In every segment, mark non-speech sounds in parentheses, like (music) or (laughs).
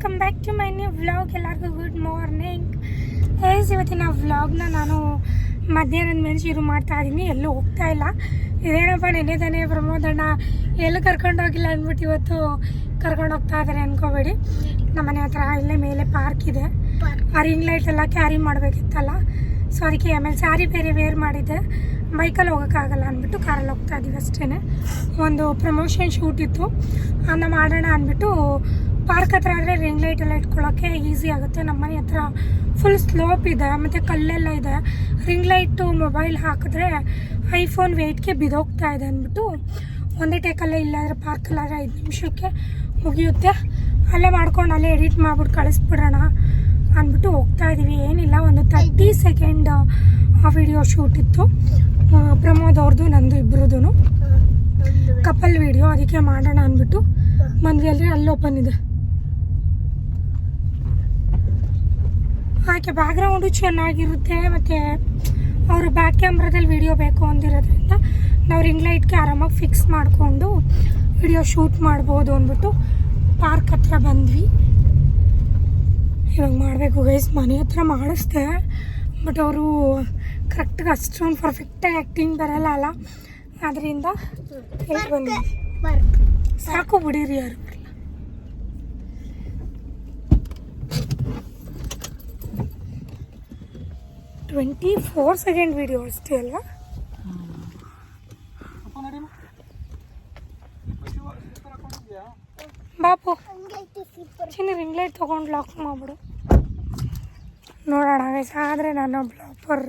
Welcome back to my new vlog ಎಲ್ಲರಿಗೂ good morning as ಇವತ್ತಿನ ವ್ಲಾಗ್ನ ನಾನು ಮಧ್ಯಾಹ್ನದ ಮೇಲೆ ಶುರು ಮಾಡ್ತಾ ಇದ್ದೀನಿ ಎಲ್ಲೂ ಹೋಗ್ತಾ ಇಲ್ಲ. ಇದೇನಪ್ಪ ನೆನೆ ತಾನೇ ಪ್ರಮೋದಣ್ಣ ಎಲ್ಲೂ ಕರ್ಕೊಂಡೋಗಿಲ್ಲ ಅಂದ್ಬಿಟ್ಟು ಇವತ್ತು ಕರ್ಕೊಂಡು ಹೋಗ್ತಾ ಇದ್ದಾರೆ ಅನ್ಕೋಬೇಡಿ. ನಮ್ಮ ಮನೆ ಹತ್ರ ಇಲ್ಲೇ ಮೇಲೆ ಪಾರ್ಕ್ ಇದೆ. ಆ ರಿಂಗ್ ಲೈಟ್ ಎಲ್ಲ ಕ್ಯಾರಿ ಮಾಡಬೇಕಿತ್ತಲ್ಲ. ಸೊ ಅದಕ್ಕೆ ಆಮೇಲೆ ಸ್ಯಾರಿ ಬೇರೆ ವೇರ್ ಮಾಡಿದ್ದೆ. ಬೈಕಲ್ಲಿ ಹೋಗೋಕ್ಕಾಗಲ್ಲ ಅಂದ್ಬಿಟ್ಟು ಕಾರಲ್ಲಿ ಹೋಗ್ತಾ ಇದ್ದೀವಿ ಅಷ್ಟೇ ಒಂದು ಪ್ರಮೋಷನ್ ಶೂಟ್ ಇತ್ತು. ಅದನ್ನ ಮಾಡೋಣ ಅಂದ್ಬಿಟ್ಟು ಪಾರ್ಕ್ ಹತ್ರ ಆದರೆ ರಿಂಗ್ ಲೈಟ್ ಎಲ್ಲ ಇಟ್ಕೊಳ್ಳೋಕ್ಕೆ ಈಸಿ ಆಗುತ್ತೆ. ನಮ್ಮ ಮನೆ ಹತ್ರ ಫುಲ್ ಸ್ಲೋಪ್ ಇದೆ ಮತ್ತು ಕಲ್ಲೆಲ್ಲ ಇದೆ. ರಿಂಗ್ ಲೈಟು ಮೊಬೈಲ್ ಹಾಕಿದ್ರೆ ಐಫೋನ್ ವೆಯ್ಟ್ಗೆ ಬಿದೋಗ್ತಾ ಇದೆ ಅಂದ್ಬಿಟ್ಟು ಒಂದೇ ಟೇಕಲ್ಲೇ ಇಲ್ಲಾಂದರೆ ಪಾರ್ಕಲ್ಲಾದ್ರೆ ಐದು ನಿಮಿಷಕ್ಕೆ ಮುಗಿಯುತ್ತೆ. ಅಲ್ಲೇ ಮಾಡ್ಕೊಂಡು ಅಲ್ಲೇ ಎಡಿಟ್ ಮಾಡ್ಬಿಟ್ಟು ಕಳಿಸ್ಬಿಡೋಣ ಅಂದ್ಬಿಟ್ಟು ಹೋಗ್ತಾ ಇದ್ದೀವಿ ಏನಿಲ್ಲ ಒಂದು ತರ್ಟಿ ಸೆಕೆಂಡ್ ಆ ವಿಡಿಯೋ ಶೂಟ್ ಇತ್ತು. ಪ್ರಮೋದ್ ಅವ್ರದ್ದು ನಂದು ಇಬ್ಬರದು ಕಪಲ್ ವಿಡಿಯೋ ಅದಕ್ಕೆ ಮಾಡೋಣ ಅಂದ್ಬಿಟ್ಟು ಬಂದ್ವಿ. ಅಲ್ಲಿ ಅಲ್ಲಿ ಓಪನ್ ಇದೆ. ಹಾಗೆ ಬ್ಯಾಕ್ಗ್ರೌಂಡು ಚೆನ್ನಾಗಿರುತ್ತೆ ಮತ್ತು ಅವರು ಬ್ಯಾಕ್ ಕ್ಯಾಮ್ರಾದಲ್ಲಿ ವಿಡಿಯೋ ಬೇಕು ಅಂದಿರೋದ್ರಿಂದ ನಾವು ರಿಂಗ್ ಲೈಟ್ಗೆ ಆರಾಮಾಗಿ ಫಿಕ್ಸ್ ಮಾಡಿಕೊಂಡು ವಿಡಿಯೋ ಶೂಟ್ ಮಾಡ್ಬೋದು ಅಂದ್ಬಿಟ್ಟು ಪಾರ್ಕ್ ಹತ್ರ ಬಂದ್ವಿ. ಇವಾಗ ಮಾಡಬೇಕು ಗೈಸ್ ಮನೆ ಹತ್ರ ಮಾಡಿಸ್ದೆ ಬಟ್ ಅವರು ಕರೆಕ್ಟಾಗಿ ಅಷ್ಟೊಂದು ಪರ್ಫೆಕ್ಟಾಗಿ ಆ್ಯಕ್ಟಿಂಗ್ ಬರಲ್ಲ ಅಲ್ಲ. ಅದರಿಂದ ಸಾಕು ಬಿಡಿರಿ ಯಾರು ಬರಲ್ಲ ಟ್ವೆಂಟಿ ಫೋರ್ ಸೆಕೆಂಡ್ ವಿಡಿಯೋ ಅಷ್ಟೇ ಅಲ್ವಾ ಬಾಪು, ಚಿನ್ನ ರಿಂಗ್ ಲೈಟ್ ತೊಗೊಂಡು ಲಾಕ್ ಮಾಡಿಬಿಡು. ನೋಡೋಣ ಗೈಸ್ ಆದರೆ ನಾನು ಬ್ಲಾಪರ್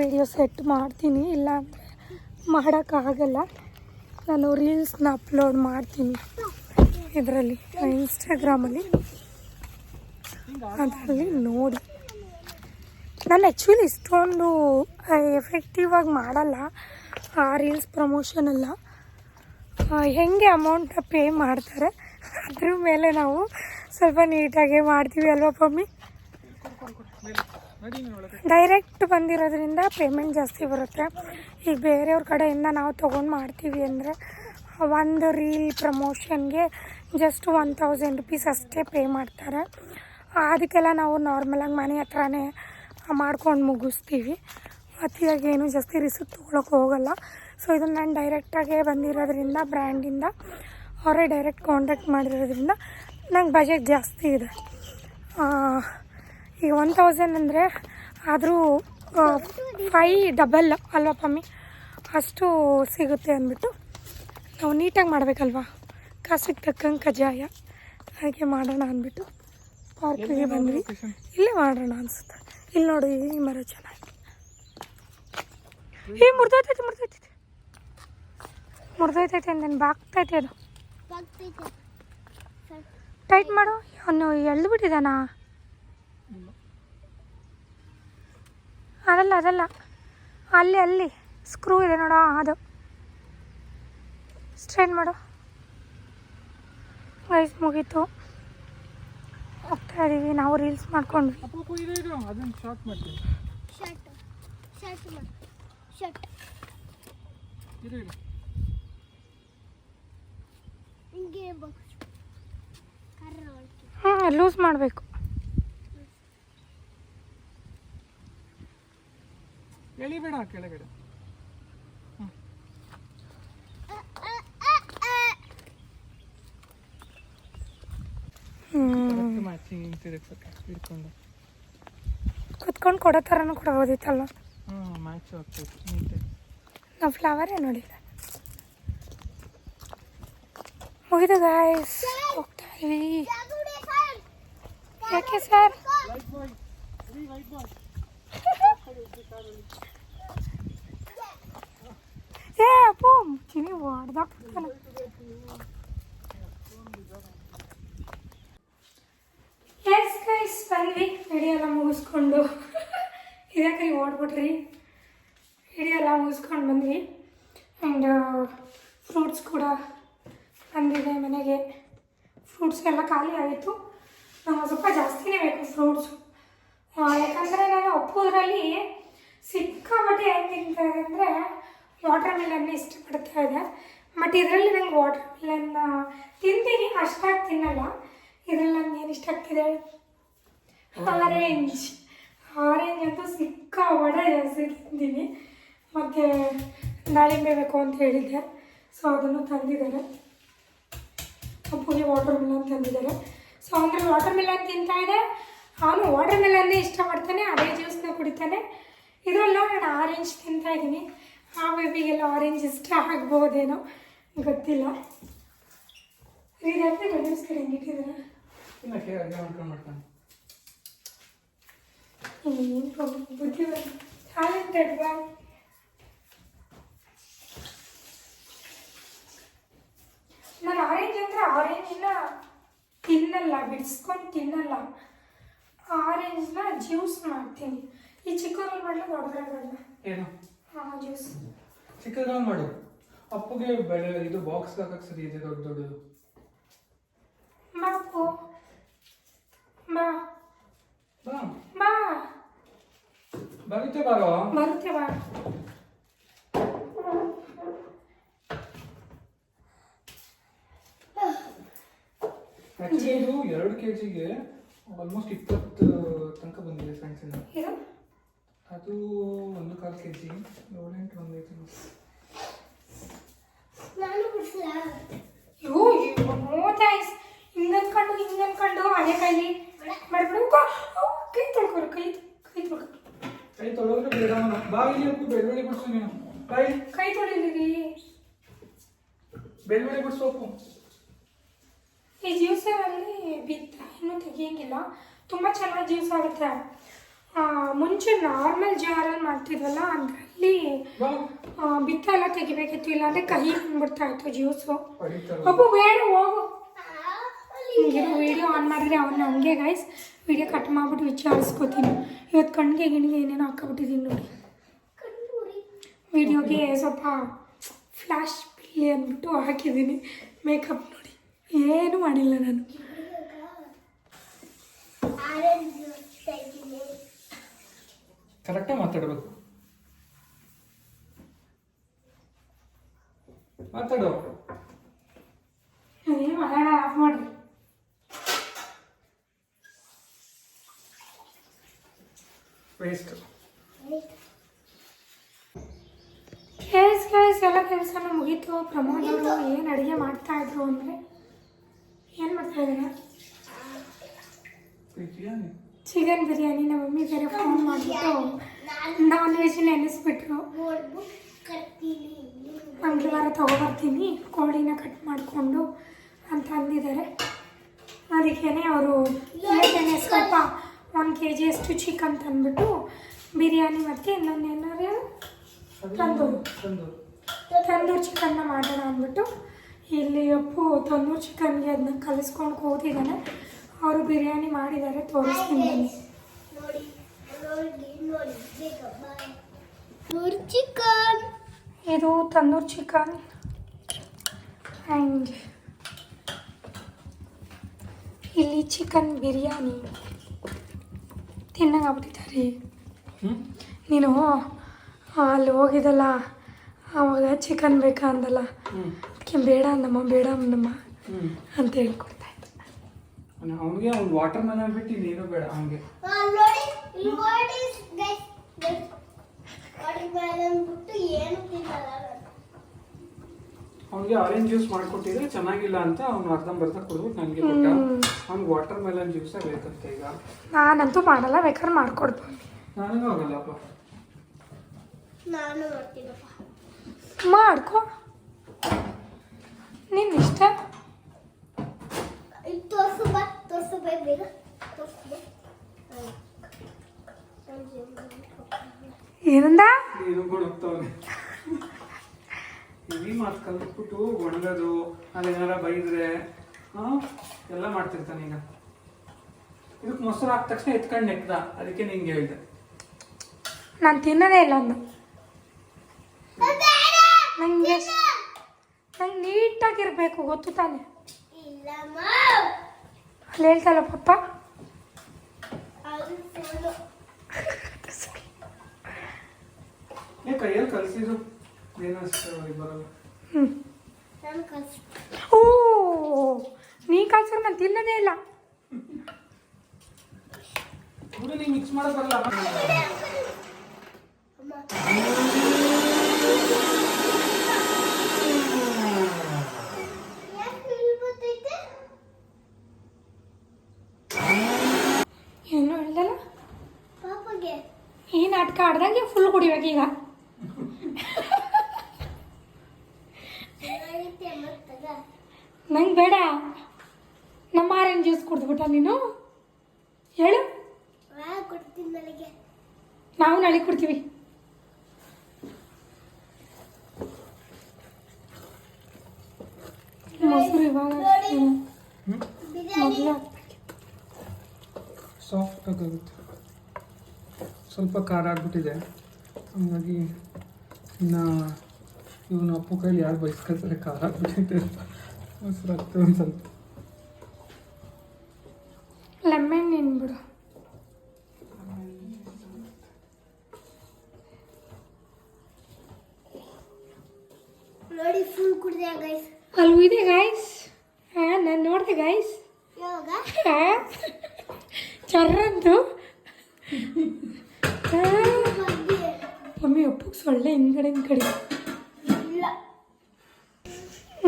ವಿಡಿಯೋ ಸೆಟ್ ಮಾಡ್ತೀನಿ ಇಲ್ಲ ಅಂದರೆ ಮಾಡೋಕ್ಕಾಗಲ್ಲ. ನಾನು ರೀಲ್ಸ್ನ ಅಪ್ಲೋಡ್ ಮಾಡ್ತೀನಿ ಇದರಲ್ಲಿ ಇನ್ಸ್ಟಾಗ್ರಾಮಲ್ಲಿ ಅದರಲ್ಲಿ ನೋಡಿ. ನಾನು ಆ್ಯಕ್ಚುಲಿ ಇಷ್ಟೊಂದು ಎಫೆಕ್ಟಿವ್ ಆಗಿ ಮಾಡಲ್ಲ. ಆ ರೀಲ್ಸ್ ಪ್ರಮೋಷನ್ ಎಲ್ಲ. ಹೆಂಗೆ ಅಮೌಂಟ್ ಪೇ ಮಾಡ್ತಾರೆ, ಅದ್ರ ಮೇಲೆ ನಾವು ಸ್ವಲ್ಪ ನೀಟಾಗೆ ಮಾಡ್ತೀವಿ ಅಲ್ವಾ ಪಮ್ಮಿ? ಡೈರೆಕ್ಟ್ ಬಂದಿರೋದ್ರಿಂದ ಪೇಮೆಂಟ್ ಜಾಸ್ತಿ ಬರುತ್ತೆ. ಈಗ ಬೇರೆಯವ್ರ ಕಡೆಯಿಂದ ನಾವು ತೊಗೊಂಡು ಮಾಡ್ತೀವಿ ಅಂದರೆ, ಒಂದು ರೀಲ್ ಪ್ರಮೋಷನ್ಗೆ ಜಸ್ಟ್ ಒನ್ ತೌಸಂಡ್ ರುಪೀಸ್ ಅಷ್ಟೇ ಪೇ ಮಾಡ್ತಾರೆ. ಅದಕ್ಕೆಲ್ಲ ನಾವು ನಾರ್ಮಲಾಗಿ ಮನೆ ಹತ್ರನೇ ಮಾಡ್ಕೊಂಡು ಮುಗಿಸ್ತೀವಿ. ಅತಿಯಾಗಿ ಏನು ಜಾಸ್ತಿ ರಿಸ್ಕ್ ತೊಗೊಳಕ್ಕೆ ಹೋಗಲ್ಲ. ಸೊ ಇದನ್ನು ನಾನು ಡೈರೆಕ್ಟಾಗೇ ಬಂದಿರೋದ್ರಿಂದ ಬ್ರ್ಯಾಂಡಿಂದ ಅವರೇ ಡೈರೆಕ್ಟ್ ಕಾಂಟ್ಯಾಕ್ಟ್ ಮಾಡಿರೋದ್ರಿಂದ ನಂಗೆ ಬಜೆಟ್ ಜಾಸ್ತಿ ಇದೆ. ಈಗ ಒನ್ ತೌಸಂಡ್ ಅಂದರೆ ಆದರೂ ಫೈ ಡಬಲ್ ಅಲ್ವಾ ಪಮ್ಮಿ? ಅಷ್ಟು ಸಿಗುತ್ತೆ ಅಂದ್ಬಿಟ್ಟು ನಾವು ನೀಟಾಗಿ ಮಾಡಬೇಕಲ್ವಾ? ಕಾಸಿಗೆ ತಕ್ಕಂಗೆ ಕಜಾಯ ಹಾಗೆ ಮಾಡೋಣ ಅಂದ್ಬಿಟ್ಟು ಪಾರ್ಕಿಗೆ ಬಂದ್ವಿ. ಇಲ್ಲೇ ಮಾಡೋಣ ಅನಿಸುತ್ತೆ. ಇಲ್ಲಿ ನೋಡಿ, ಈ ಮರ ಚೆನ್ನಾಗಿ. ಏ, ಮುರಿದೋಯ್ತೈತೆ ಮುರಿದೋಯ್ತೈತೆ. ಮುರಿದೋಯ್ತೈತೆ ಅಂದೇನು ಬಾಗ್ತೈತೆ ಅದು. ಟೈಟ್ ಮಾಡು. ಅವನು ಎಳ್ದು ಬಿಟ್ಟಿದ್ದಾನಾ? ಅದಲ್ಲ ಅದಲ್ಲ. ಅಲ್ಲಿ ಅಲ್ಲಿ. ಸ್ಕ್ರೂ ಇದೆ ನೋಡ, ಅದು. ಸ್ಟ್ರೈನ್ ಮಾಡು. ಗೈಸ್ ಮುಗೀತು. ಹೋಗ್ತಾ ಇದೀವಿ ನಾವು ರೀಲ್ಸ್ ಮಾಡ್ಕೊಂಡ್ವಿ. ಅದನ್ನು ಇದೆ ಇದು ಅದನ್ನ ಶಾರ್ಟ್ ಮಾಡ್ತೀನಿ. ಶರ್ಟ್ ಶರ್ಟ್ ಮಾಡು ಶರ್ಟ್ ಹಿಂಗೆ ಒಳಗೆ ಲೂಸ್ ಮಾಡಬೇಕು. ಎಳಿಬೇಡ ಕೆಳಗಡೆ. ಹ್ಞೂ ಮ್ಯಾಚಿಂಗ್ ತಿರುಗ್ಸಕ್ಕೆ ಹಿಡ್ಕೊಂಡು ಕುತ್ಕೊಂಡು ಕೊಡೋ ಥರನೂ ಕೊಡ್ಬೋದಿತ್ತಲ್ಲ ಹಾಂ ಮ್ಯಾಚ್ ನೀಟಾಗಿ ನಾವು ಫ್ಲವರೇ ನೋಡಿಲ್ಲ. ಮುಗಿದು ಗಾಯ್ಸ್ ಹೋಗ್ತಾ ಇದೀವಿ. ಯಾಕೆ ಸರ್ (laughs) ಏ ಅಪ್ಪು ಚಿನಿ ಹೊಡ್ದಾಕ್ತಾನೆ ಎಸ್ ಗೈಸ್ ಬಂದ್ವಿ ಮುಗಿಸ್ಕೊಂಡು ಮುಗಿಸ್ಕೊಂಡು ಇದಕ್ಕೆ ಓಡ್ಬಿಟ್ರಿ. ಹಿಡಿಯೆಲ್ಲ ಮುಗಿಸ್ಕೊಂಡು ಬಂದ್ವಿ. ಆ್ಯಂಡ್ ಫ್ರೂಟ್ಸ್ ಕೂಡ ಬಂದಿದೆ ಮನೆಗೆ. ಫ್ರೂಟ್ಸ್ ಎಲ್ಲ ಖಾಲಿ ಆಗಿತ್ತು ನಾವು ಸ್ವಲ್ಪ ಜಾಸ್ತಿನೇ ಬೇಕು ಫ್ರೂಟ್ಸು ಯಾಕಂದರೆ ನಾನು ಒಪ್ಪೋದ್ರಲ್ಲಿ ಸಿಕ್ಕಾಪಟ್ಟೆ ಹೆಂಗೆ ತಿಂತಾರೆ ಅಂದರೆ ವಾಟರ್ ಮಿಲನ್ನ ಇಷ್ಟಪಡ್ತಾ ಇದೆ ಬಟ್ ಇದರಲ್ಲಿ ನಂಗೆ ವಾಟರ್ ಮಿಲನ್ನ ತಿಂತೀನಿ. ಅಷ್ಟಾಗಿ ತಿನ್ನಲ್ಲ. ಇದರಲ್ಲಿ ನಂಗೆ ಏನು ಇಷ್ಟ ಆಗ್ತಿದೆ? ಆರೆಂಜ್ ಆರೆಂಜ್ ಅಂತೂ ಸಿಕ್ಕ ವಡೆ ಜಾಸ್ತಿ ಮತ್ತು ದಾಳಿಂಬೆ ಬೇಕು ಅಂತ ಹೇಳಿದ್ದೆ. ಸೊ ಅದನ್ನು ತಂದಿದ್ದಾರೆ. ಅಪ್ಪುಗೆ ವಾಟರ್ ಮಿಲನ್ ತಂದಿದ್ದಾರೆ. ಸೊ ಅಂದರೆ ವಾಟರ್ ಮಿಲನ್ ತಿಂತಾ ಇದೆ. ಅವನು ವಾಟರ್ ಮಿಲನ್ನೇ ಇಷ್ಟಪಡ್ತಾನೆ. ಅದೇ ಜ್ಯೂಸ್ನ ಕುಡಿತಾನೆ. ಇದರಲ್ಲಿ ನಾನು ಆರೆಂಜ್ ತಿಂತಾ ಇದ್ದೀನಿ ಆ ಬೇಬಿಗೆಲ್ಲ ಆರೆಂಜ್ ಇಷ್ಟ ಆಗ್ಬೋದೇನೋ ಗೊತ್ತಿಲ್ಲ. ಇದಾದ್ರೆ ಬೆಳೆಸ್ತಾರೆ ಹೆಂಗಿಟ್ಟಿದ್ದಾರೆ ತಿನ್ನಕ್ಕೆ ಅಡುಗೆ ಮಾಡ್ಕೊಂಡು ಮಾಡ್ಕೊಂಡು ಏನು ಬುದ್ಧಿ ಬಾ ನಾನು ಆರೆಂಜ್ ಅಂದರೆ ಆರೆಂಜ್ನ ತಿನ್ನಲ್ಲ ಬಿಡಿಸ್ಕೊಂಡು ತಿನ್ನಲ್ಲ ಆರೆಂಜ್ನ ಜ್ಯೂಸ್ ಮಾಡ್ತೀನಿ ಈ ಚಿಕ್ಕವ್ರಲ್ಲಿ ಮಾಡಲು ದೊಡ್ಡದ್ರಲ್ಲಿ ಏನು? ಹಾಂ ಜ್ಯೂಸ್ ಚಿಕ್ಕದ್ರಲ್ಲಿ ಮಾಡು. ಅಪ್ಪಗೆ ಬೆಳೆ ಇದು ಬಾಕ್ಸ್ ಹಾಕಕ್ಕೆ ಸರಿ ಇದೆ ದೊಡ್ಡ ದೊಡ್ಡದು. ಬಾ ಬಾ ಬಾ ಬರುತ್ತೆ ಬಾರೋ ಬರುತ್ತೆ ಬಾ ಇದು ಎರಡು ಕೆ ಜಿಗೆ ಆಲ್ಮೋಸ್ಟ್ ಇಪ್ಪತ್ತು ತನಕ ಬಂದಿದೆ ಇದು ಅದು ಒಂದು ಕಾಲು ಕೆ ಜಿ ಏಳೆಂಟು ಬಂದೈತೆ ಅಯ್ಯೋ ಥ್ಯಾಂಕ್ಸ್ ಹಿಂಗನ್ಕೊಂಡು ಹಿಂಗನ್ಕೊಂಡು ಅದೇ ಕೈಲಿ ಮಾಡ್ಬಿಡು. ಕೈ ತೊಳ್ಕೊರು ಕೈ ಕೈ ತೊಳ್ಕೊ. ಕೈ ತೊಳೆದ್ರೆ ಬೇಡ ಅವನು. ಬಾ ಬೆಳ್ಳುಳ್ಳಿ ಬಿಡಿಸು ನೀನು. ಕೈ. ಕೈ ತೊಳಿಲಿರಿ ಬೆಳ್ಳುಳ್ಳಿ ಬಿಡಿಸು ಅಪ್ಪು ಈ ಜ್ಯೂಸರಲ್ಲಿ ಬಿತ್ತ ಇನ್ನೂ ತೆಗಿಯಂಗಿಲ್ಲ. ತುಂಬ ಚೆನ್ನಾಗಿ ಜ್ಯೂಸ್ ಆಗುತ್ತೆ. ಮುಂಚೆ ನಾರ್ಮಲ್ ಜಾರಲ್ಲಿ ಮಾಡ್ತಿದ್ವಲ್ಲ ಅದರಲ್ಲಿ ಬಿತ್ತ ಎಲ್ಲ ತೆಗಿಬೇಕಿತ್ತು ಇಲ್ಲಾಂದ್ರೆ ಕಹಿ ಬಂದ್ಬಿಡ್ತಾ ಇತ್ತು ಜ್ಯೂಸು ಒಬ್ಬ ಬೇಡ ಹೋಗು. ಹಿಂಗಿರೋ ವೀಡಿಯೋ ಆನ್ ಮಾಡಿದ್ರೆ ಅವನ್ನ ಹಂಗೆ ಗೈಸ್ ವಿಡಿಯೋ ಕಟ್ ಮಾಡ್ಬಿಟ್ಟು ವಿಚಾರಿಸ್ಕೋತೀನಿ. ಇವತ್ತು ಕಣ್ಣಿಗೆ ಗಿಣಿಗೆ ಏನೇನೋ ಹಾಕ್ಕೊಬಿಟ್ಟಿದ್ದೀನಿ ನೋಡಿ. ವಿಡಿಯೋಗೆ ಸ್ವಲ್ಪ ಫ್ಲ್ಯಾಶ್ ಬಿಲ್ಲಿ ಅಂದ್ಬಿಟ್ಟು ಹಾಕಿದ್ದೀನಿ ಮೇಕಪ್ ನೋಡಿ. ಏನು ಮಾಡಿಲ್ಲ ನಾನು. ಕರೆಕ್ಟಾಗಿ ಮಾತಾಡಬೇಕು. ಮಾತಾಡು. ಅದೇನು ಮಾಡೋಣ ಆಫ್ ಮಾಡಿ ವೇಸ್ಟ್ ಕೇಸ್ ಕೇಸ್ ಎಲ್ಲ ಕೆಲಸನೂ ಮುಗೀತು. ಪ್ರಮೋದ್ ಅವರು ಏನು ಅಡುಗೆ ಮಾಡ್ತಾ ಇದ್ರು ಅಂದರೆ ಏನು ಮಾಡ್ತಾ ಇದ್ದಾರೆ? ಚಿಕನ್ ಬಿರಿಯಾನಿ ನಮ್ಮ ಮಮ್ಮಿ ಬೇರೆ ಫೋನ್ ಮಾಡಿಬಿಟ್ಟು ನಾನ್ ವೆಜ್ ನೆನೆಸ್ಬಿಟ್ರು ಮಂಗಳವಾರ ತೊಗೊಬರ್ತೀನಿ ಕೋಳಿನ ಕಟ್ ಮಾಡಿಕೊಂಡು ಅಂತ ಅಂದಿದ್ದಾರೆ. ಅದಕ್ಕೇನೆ ಅವರು ಸ್ವಲ್ಪ ಒಂದು ಕೆ ಜಿಯಷ್ಟು ಚಿಕನ್ ತಂದ್ಬಿಟ್ಟು ಬಿರಿಯಾನಿ ಮತ್ತು ಇನ್ನೊಂದು ಏನಾದ್ರು ತಂದೂರು ತಂದೂರು. ಚಿಕನ್ನ ಮಾಡೋಣ ಅಂದ್ಬಿಟ್ಟು ಇಲ್ಲಿ ಅಪ್ಪು ತಂದೂರು ಚಿಕನ್ಗೆ ಅದನ್ನ ಕಲಿಸ್ಕೊಂಡು ಕೂತಿದ್ದಾನೆ. ಅವರು ಬಿರಿಯಾನಿ ಮಾಡಿದ್ದಾರೆ ತೋರಿಸ್ತೀನಿ ಚಿಕನ್ ಇದು ತಂದೂರ್ ಚಿಕನ್ ಆ್ಯಂಡ್ ಇಲ್ಲಿ ಚಿಕನ್ ಬಿರಿಯಾನಿ. ತಿನ್ನಂಗಾಗ್ಬಿಟ್ಟಿದ್ದಾರೆ ಹ್ಞೂ ನೀನು ಅಲ್ಲಿ ಹೋಗಿದ್ದಲ್ಲ ಆವಾಗ ಚಿಕನ್ ಬೇಕಾ ಅಂದಲ್ಲ ಅದಕ್ಕೆ ಬೇಡ ಅಂದಮ್ಮ ಬೇಡ ಅಂದಮ್ಮ ಅಂತ ಹೇಳ್ಕೊಡ್ತಾ ಇದ್ದೆ. ಅವನಿಗೆ ಅವ್ನು ವಾಟರ್ ಮೆಲನ್ ಬಿಟ್ಟು ನೀನು ಬೇಡ ಅವನಿಗೆ ನೋಡಿ ಇಲ್ಲಿ ನೋಡಿ ಗೈಸ್ ಗೈಸ್ ನೋಡಿ ಮೇಲೆ ಬಿಟ್ಟು ಏನು ತಿನ್ನಲ್ಲ. ನಾನು. ಅವನಿಗೆ ಆರೆಂಜ್ ಜ್ಯೂಸ್ ಮಾಡಿಕೊಟ್ಟಿದ್ರೆ ಚೆನ್ನಾಗಿಲ್ಲ ಅಂತ ಅವ್ನು ಅರ್ಧಂಬರ್ಧ ಕುಡಿದ್ಬಿಟ್ಟು ನನಗೆ ಕೊಟ್ಟ ಅವ್ನಿಗೆ ವಾಟರ್ ಮೆಲನ್ ಜ್ಯೂಸೇ ಬೇಕಂತೆ ಈಗ? ನಾನಂತೂ ಮಾಡಲ್ಲ ಬೇಕಾದ್ರೆ ಮಾಡ್ಕೊಡ್ಬೋದು ನನಗೂ ಆಗಲ್ಲಪ್ಪ ನಾನು ಮಾಡ್ಕೊ. ನಿನ್ನ ಇಷ್ಟ? ಏನಂದ? ನೀನು ಕೊಡುತ್ತವನೆ ಮಾತು ಕಲ್ತ್ಬಿಟ್ಟು ಒಣಗೋದು ಅದೇನಾರ ಬೈದ್ರೆ ಎಲ್ಲ ಮಾಡ್ತಿರ್ತಾನೆ ಈಗ. ಇದಕ್ಕೆ ಮೊಸರು ಹಾಕಿದ ತಕ್ಷಣ ಎತ್ಕೊಂಡು ನೆಕ್ದ. ಅದಕ್ಕೆ ನಿಂಗೆ ಹೇಳಿದೆ. ನಾನು ತಿನ್ನೋದೇ ಇಲ್ಲ ಒಂದು ನಂಗೆ ನಂಗೆ ನೀಟಾಗಿರ್ಬೇಕು ಗೊತ್ತು ತಾನೆ? ಅಲ್ಲಿ ಹೇಳ್ತಲ್ಲ ಪಪ್ಪ? ಕೈಯಲ್ಲಿ ಕಲಿಸಿದ್ರು ಏನೋ ಅಷ್ಟು ಬರಲ್ಲ ಓ ನೀ ಕಲ್ಸರ್ ನಾನು ತಿನ್ನದೇ ಇಲ್ಲ. ಏನು ಹೇಳ್ದಲ್ಲ? ಏನ್ ಆಟಕ ಫುಲ್ ಕುಡಿಬೇಕು ಈಗ. ನಾಳೆ ಕೊಡ್ತೀವಿ. ಮೊಸರು ಇವಾಗ ಸಾಫ್ಟ್ ಆಗುತ್ತೆ ಸ್ವಲ್ಪ ಖಾರ ಆಗ್ಬಿಟ್ಟಿದೆ. ಹಂಗಾಗಿ ಇನ್ನು ಇವನು ಅಪ್ಪು ಕೈಲಿ ಯಾರು ಬಯಸ್ಕೊಳ್ತಾರೆ ಖಾರ ಆಗ್ಬಿಟ್ಟಿದೆ ಮೊಸರು ಆಗ್ತದೆ ಒಂದು ಸ್ವಲ್ಪ. ಗೈಸ್ ಇದೆ ಗಾಯ್ಸ್ ಹಾಂ ನಾನು ನೋಡಿದೆ ಗಾಯ್ಸ್ ಚರ್ರಂತು ಮಮ್ಮಿ ಒಪ್ಪಿಗೆ ಸೊಳ್ಳೆ ಹಿಂದ್ಗಡೆ ಹಿಂದ್ಗಡೆ.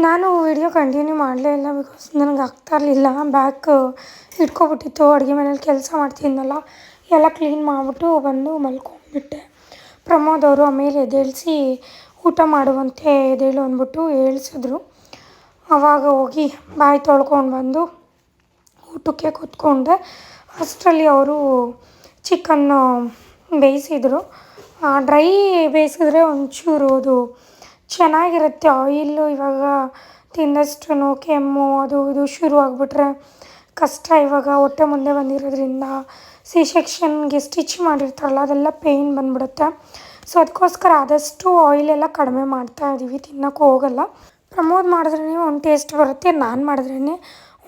ನಾನು ವಿಡಿಯೋ ಕಂಟಿನ್ಯೂ ಮಾಡಲೇ ಇಲ್ಲ ಬಿಕಾಸ್ ನನಗೆ ಆಗ್ತಾ ಇರಲಿಲ್ಲ. ಬ್ಯಾಕ್ ಇಟ್ಕೊಬಿಟ್ಟಿತ್ತು ಅಡುಗೆ ಮನೇಲಿ ಕೆಲಸ ಮಾಡ್ತಿದ್ನಲ್ಲ. ಎಲ್ಲ ಕ್ಲೀನ್ ಮಾಡಿಬಿಟ್ಟು ಬಂದು ಮಲ್ಕೊಂಡ್ಬಿಟ್ಟೆ. ಪ್ರಮೋದ್ ಅವರು ಆಮೇಲೆ ಎದ್ದೇಳಿಸಿ ಊಟ ಮಾಡುವಂತೆ ಎದ್ದೇಳು ಅಂದ್ಬಿಟ್ಟು ಹೇಳ್ಸಿದ್ರು. ಆವಾಗ ಹೋಗಿ ಬಾಯಿ ತೊಳ್ಕೊಂಡು ಬಂದು ಊಟಕ್ಕೆ ಕೂತ್ಕೊಂಡೆ. ಅಷ್ಟರಲ್ಲಿ ಅವರು ಚಿಕನ್ನು ಬೇಯಿಸಿದ್ರು. ಡ್ರೈ ಬೇಯಿಸಿದ್ರೆ ಒಂಚೂರು ಅದು ಚೆನ್ನಾಗಿರುತ್ತೆ. ಆಯಿಲ್ಲು ಇವಾಗ ತಿಂದಷ್ಟು ಕೆಮ್ಮು ಅದು ಇದು ಶುರು ಆಗಿಬಿಟ್ರೆ ಕಷ್ಟ ಇವಾಗ ಹೊಟ್ಟೆ ಮುಂದೆ ಬಂದಿರೋದ್ರಿಂದ ಸಿ ಸೆಕ್ಷನ್ಗೆ ಸ್ಟಿಚ್ ಮಾಡಿರ್ತಾರಲ್ಲ, ಅದೆಲ್ಲ ಪೇಯ್ನ್ ಬಂದ್ಬಿಡುತ್ತೆ. ಸೊ ಅದಕ್ಕೋಸ್ಕರ ಆದಷ್ಟು ಆಯಿಲೆಲ್ಲ ಕಡಿಮೆ ಮಾಡ್ತಾ ಇದ್ದೀವಿ ತಿನ್ನೋಕ್ಕೂ ಹೋಗಲ್ಲ. ಪ್ರಮೋದ್ ಮಾಡಿದ್ರೇ ಒಂದು ಟೇಸ್ಟ್ ಬರುತ್ತೆ, ನಾನು ಮಾಡಿದ್ರೇ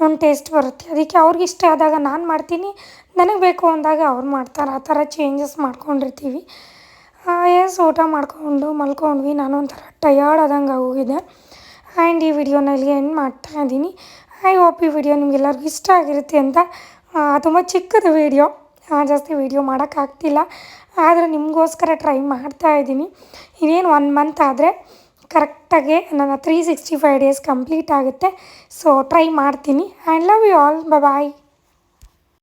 ಒಂದು ಟೇಸ್ಟ್ ಬರುತ್ತೆ. ಅದಕ್ಕೆ ಅವ್ರಿಗೆ ಇಷ್ಟ ಆದಾಗ ನಾನು ಮಾಡ್ತೀನಿ, ನನಗೆ ಬೇಕು ಅಂದಾಗ ಅವ್ರು ಮಾಡ್ತಾರೆ. ಆ ಥರ ಚೇಂಜಸ್ ಮಾಡ್ಕೊಂಡಿರ್ತೀವಿ. ಎಸ್ ಊಟ ಮಾಡ್ಕೊಂಡು ಮಲ್ಕೊಂಡ್ವಿ. ನಾನು ಒಂಥರ ಟಯರ್ಡ್ ಆದಂಗೆ ಆಗೋಗಿದೆ. ಆ್ಯಂಡ್ ಈ ವಿಡಿಯೋನ ಇಲ್ಲಿ ಎಂಡ್ ಮಾಡ್ತಾ ಇದ್ದೀನಿ. ಐ ಹೋಪ್ ಈ ವಿಡಿಯೋ ನಿಮಗೆಲ್ಲರಿಗೂ ಇಷ್ಟ ಆಗಿರುತ್ತೆ ಅಂತ. ತುಂಬ ಚಿಕ್ಕದು ವಿಡಿಯೋ ಜಾಸ್ತಿ ವಿಡಿಯೋ ಮಾಡೋಕ್ಕಾಗ್ತಿಲ್ಲ. ಆದರೆ ನಿಮಗೋಸ್ಕರ ಟ್ರೈ ಮಾಡ್ತಾ ಇದ್ದೀನಿ. ಇನ್ನೇನು ಒನ್ ಮಂತ್ ಆದರೆ ಕರೆಕ್ಟಾಗಿ ನನ್ನ three sixty five days complete ಆಗುತ್ತೆ. ಸೊ ಟ್ರೈ ಮಾಡ್ತೀನಿ. I love you all bye